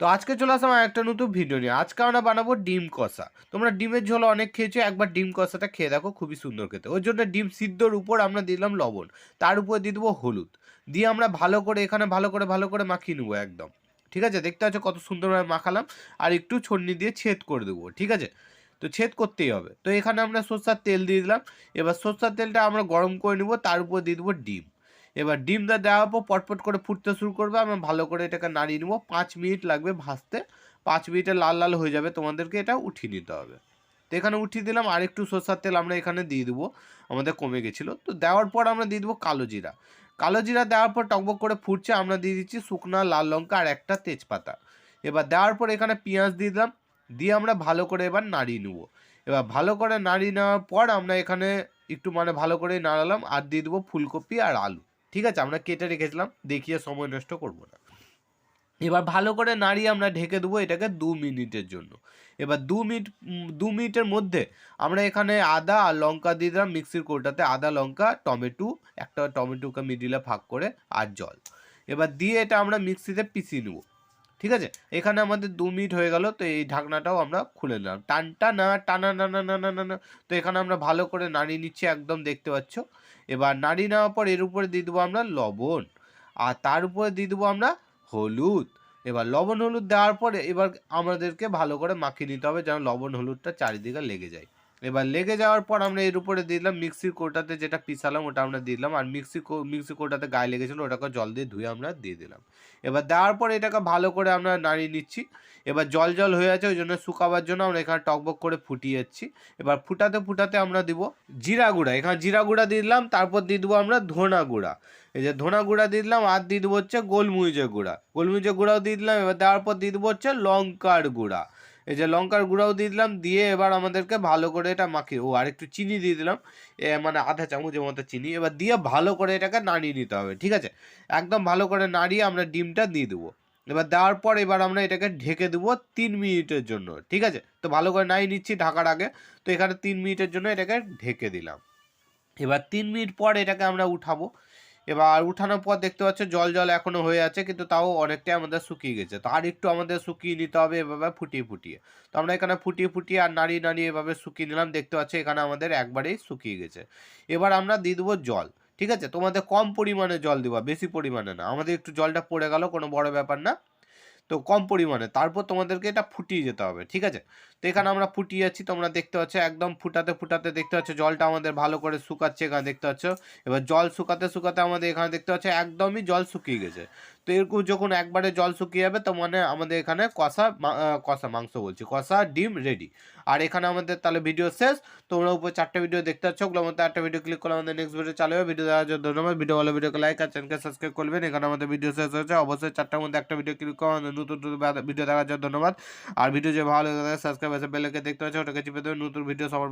তো আজকে চলে আসলাম একটা নতুন ভিডিও নিয়ে। আজকে আমরা বানাবো ডিম কষা। তোমরা ডিমের ঝোল অনেক খেয়েছো, একবার ডিম কষাটা খেয়ে দেখো, খুবই সুন্দর খেতে। ওই জন্য ডিম সিদ্ধর উপর আমরা দিলাম লবণ। তার উপর দিয়ে দেবো হলুদ। দিয়ে আমরা ভালো করে, এখানে ভালো করে ভালো করে মাখিয়ে নেব একদম। ঠিক আছে? দেখতে পাচ্ছ কত সুন্দরভাবে মাখালাম। আর একটু ছন্নি দিয়ে ছেদ করে দেবো। ঠিক আছে? তো ছেদ করতেই হবে। তো এখানে আমরা সরষার তেল দিয়ে দিলাম। এবার সরষার তেলটা আমরা গরম করে নেব। তার উপর দিয়ে দেবো ডিম। এবার ডিমটা দেওয়ার পর পটপট করে ফুটতে শুরু করবে, আমরা ভালো করে এটাকে নাড়িয়ে নেব। পাঁচ মিনিট লাগবে ভাজতে। পাঁচ মিনিটে লাল লাল হয়ে যাবে, তোমাদেরকে এটা উঠিয়ে নিতে হবে। তো এখানে উঠিয়ে দিলাম আর একটু সরষার তেল আমরা এখানে দিয়ে দেবো। আমাদের কমে গেছিল। তো দেওয়ার পর আমরা দিয়ে দেবো কালো জিরা। কালো জিরা দেওয়ার পর টকবক করে ফুটছে, আমরা দিয়ে দিচ্ছি শুকনা লাল লঙ্কা আর একটা তেজপাতা। এবার দেওয়ার পর এখানে পেঁয়াজ দিয়ে দিলাম, দিয়ে আমরা ভালো করে এবার নাড়িয়ে নেব। এবার ভালো করে নাড়িয়ে নেওয়ার পর আমরা এখানে একটু মানে ভালো করে নাড়ালাম, আর দিয়ে দেবো ফুলকপি আর আলু। ঠিক আছে, আমরা কেটে রেখেছিলাম, দেখিয়ে সময় নষ্ট করব না। এবার ভালো করে নাড়িয়ে আমরা ঢেকে দেবো এটাকে দু মিনিটের জন্য। এবার দু মিনিট দু মিনিটের মধ্যে আমরা এখানে আদা আর লঙ্কা দিয়ে দিলাম মিক্সির কোটাতে। আদা, লঙ্কা, টমেটো, একটা টমেটোকে মিডিলে ভাগ করে, আর জল। এবার দিয়ে এটা আমরা মিক্সিতে পিষিয়ে নেব। ঠিক আছে? এখানে আমাদের দু মিনিট হয়ে গেল, তো এই ঢাকনাটাও আমরা খুলে নিলাম। টানটা না টানা, না না না না না না। তো এখানে আমরা ভালো করে নাড়িয়ে নিচ্ছি, একদম দেখতে পাচ্ছ। এবার নাড়িয়ে নেওয়ার পর এর উপরে দিয়ে দেবো আমরা লবণ। আর তার উপরে দিয়ে দেবো আমরা হলুদ। এবার লবণ, হলুদ দেওয়ার পরে এবার আমাদেরকে ভালো করে মাখিয়ে নিতে হবে যেন লবণ, হলুদটা চারিদিকে লেগে যায়। এবার লেগে যাওয়ার পর আমরা এর উপরে দিলাম মিক্সির কোটাতে যেটা পিসালাম, ওটা আমরা দিলাম। আর মিক্সি মিক্সি কোটাতে গায়ে লেগেছিলো, ওটাকে জল দিয়ে ধুয়ে আমরা দিয়ে দিলাম। এবার দেওয়ার পর এটাকে ভালো করে আমরা নাড়িয়ে নিচ্ছি। এবার জল জল হয়ে আছে, ওই জন্য শুকাবার জন্য আমরা এখানে টকবক করে ফুটিয়ে যাচ্ছি। এবার ফুটাতে ফুটাতে আমরা দিব জিরা গুঁড়া। এখানে জিরা গুঁড়া দিলাম, তারপর দিয়ে দেবো আমরা ধনা গুঁড়া। এই যে ধনা গুঁড়া দিয়ে দিলাম, আর দিয়ে দেবো হচ্ছে গোলমরিচের গুঁড়া। গোলমরিচের গুঁড়াও দিয়ে দিলাম, এবার দেওয়ার পর দিয়ে দেবো হচ্ছে লঙ্কার গুঁড়া। এই যে লঙ্কার গুঁড়াও দিয়ে দিলাম, দিয়ে এবার আমাদেরকে ভালো করে এটা মাখিয়ে, ও আর একটু চিনি দিয়ে দিলাম মানে আধা চামচের মতো চিনি, এবার দিয়ে ভালো করে এটাকে নাড়িয়ে নিতে হবে, ঠিক আছে? একদম ভালো করে নাড়িয়ে আমরা ডিমটা দিয়ে দেবো। এবার দেওয়ার পর এবার আমরা এটাকে ঢেকে দেবো তিন মিনিটের জন্য, ঠিক আছে? তো ভালো করে নাড়িয়ে নিচ্ছি ঢাকার আগে, তো এখানে তিন মিনিটের জন্য এটাকে ঢেকে দিলাম। এবার তিন মিনিট পর এটাকে আমরা উঠাবো এবার উঠানোর পর দেখতে পাচ্ছ জল জল এখনও হয়ে আছে, কিন্তু তাও অনেকটাই আমাদের শুকিয়ে গেছে। তার একটু আমাদের শুকিয়ে নিতে হবে এভাবে ফুটিয়ে ফুটিয়ে। তো আমরা এখানে ফুটিয়ে ফুটিয়ে আর নাড়িয়ে নাড়িয়ে এভাবে শুকিয়ে নিলাম, দেখতে পাচ্ছ এখানে আমাদের একবারেই শুকিয়ে গেছে। এবার আমরা দিয়ে দেবো জল, ঠিক আছে? তোমাদের কম পরিমাণে জল দেওয়া বেশি পরিমাণে না। আমাদের একটু জলটা পড়ে গেল, কোনো বড় ব্যাপার না। তো কম পরিমাণে, তারপর তোমাদেরকে এটা ফুটিয়ে যেতে হবে, ঠিক আছে? তো এখানে আমরা ফুটিয়ে যাচ্ছি তোমরা দেখতে পাচ্ছ, একদম ফুটাতে ফুটাতে দেখতে পাচ্ছ, জলটা আমাদের ভালো করে শুকাচ্ছে এখানে দেখতে পাচ্ছ। এবার জল শুকাতে শুকাতে আমাদের এখানে দেখতে পাচ্ছ, একদমই জল শুকিয়ে গেছে। তো এরকম যখন একবারে জল শুকিয়ে যাবে, তো মানে আমাদের এখানে কষা কষা মাংস বলছি, কষা ডিম রেডি আর এখানে আমাদের তাহলে ভিডিও শেষ। তোমরা উপর চারটে ভিডিও দেখতে পাচ্ছ, ওগুলোর মধ্যে একটা ভিডিও ক্লিক করলে আমাদের নেক্সট ভিডিও চালু হবে। ভিডিও দেওয়ার জন্য ধন্যবাদ। ভিডিও ভালো ভিডিওকে লাইক আর চ্যানেলকে সাবস্ক্রাইব করবেন। এখানে আমাদের ভিডিও শেষ হয়েছে। অবশ্যই চারটার মধ্যে একটা ভিডিও ক্লিক করে। আমাদের নতুন নতুন ভিডিও দেখার জন্য ধন্যবাদ। আর ভিডিও যে ভালো লাগে সাবস্ক্রাইব আছে বেলকে দেখতে পাচ্ছ, ওটাকে চিপে দেবে নতুন ভিডিও সবার